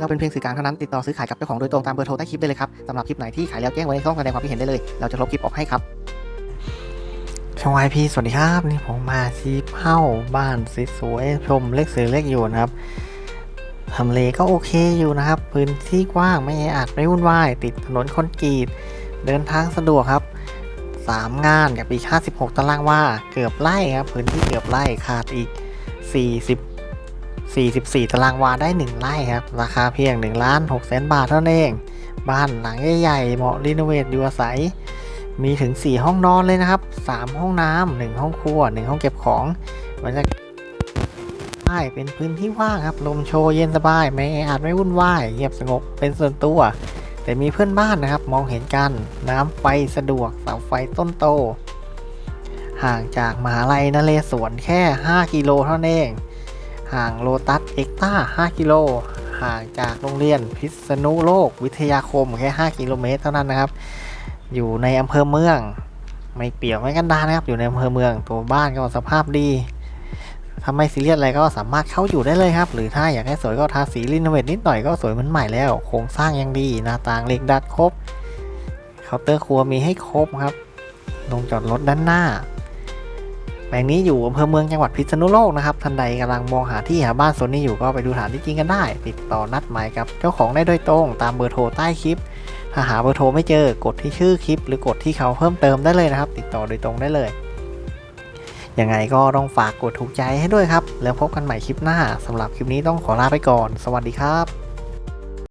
เราเป็นเพียงสื่อกลางเท่านั้นติดต่อซื้อขายกับเจ้าของโดยตรงตามเบอร์โทรใต้คลิปได้เลยครับสำหรับคลิปไหนที่ขายแล้วแจ้งไว้ในช่องแสดงความคิดเห็นได้เลย เราจะลบคลิปออกให้ครับช่องไอพีสวัสดีครับนี่ผมมาชี้เป้าบ้านสวยๆชมเล็กสวยเล็กอยู่นะครับทำเลก็โอเคอยู่นะครับ พื้นที่กว้างไม่แออัดไม่วุ่นวาย ติดถนนคอนกรีต เดินทางสะดวกครับ 3 งานกับอีก 56 ตารางว่าเกือบไร่ครับ พื้นที่เกือบไร่ขาดอีก 40 44 ตารางวาได้ 1 ไร่ครับ ราคาเพียง1ล้าน6แสนบาทเท่านั้นเอง บ้านหลังใหญ่ๆ เหมาะรีโนเวทอยู่อาศัย มีถึง 4 ห้องนอนเลยนะครับ 3 ห้องน้ำ1ห้องครัว 1 ห้องเก็บของมันจะใช่เป็นพื้นที่ว่างครับ ลมโชยเย็นสบาย ไม่แออัดไม่วุ่นวาย เงียบสงบ เป็นส่วนตัว แต่มีเพื่อนบ้านนะครับ มองเห็นกัน น้ำไฟสะดวก เสาไฟต้นโต ห่างจากมหาลัยนเรศวรแค่ 5 กิโลเท่านั้นเอง ห่างโลตัสเอ็กต้า 5 กิโล ห่างจากโรงเรียนพิษณุโลกวิทยาคมแค่ 5 กิโลเมตรเท่านั้นนะครับ อยู่ในอำเภอเมือง ไม่เปี่ยวไม่กันดารนะครับ อยู่ในอำเภอเมือง ตัวบ้านก็สภาพดีถ้าไม่ซีเรียสอะไรก็สามารถเข้าอยู่ได้เลยครับ หรือถ้าอยากให้สวยก็ทาสีรีโนเวทนิดหน่อยก็สวยเหมือนใหม่แล้ว โครงสร้างยังดี หน้าต่างเหล็กดัดครบ เคาน์เตอร์ครัวมีให้ครบครับลงจอดรถด้านหน้า แปลงนี้อยู่อำเภอเมืองจังหวัดพิษณุโลกนะครับท่านใดกำลังมองหาที่หาบ้านโซนนี้อยู่ก็ไปดูฐานที่จริงกันได้ ติดต่อนัดหมายกับเจ้าของได้โดยตรงตามเบอร์โทรใต้คลิป ถ้าหาเบอร์โทรไม่เจอกดที่ชื่อคลิป หรือกดที่เขาเพิ่มเติมได้เลยนะครับ ติดต่อโดยตรงได้เลยยังไงก็ต้องฝากกดถูกใจให้ด้วยครับ แล้วพบกันใหม่คลิปหน้าสำหรับคลิปนี้ต้องขอลาไปก่อน สวัสดีครับ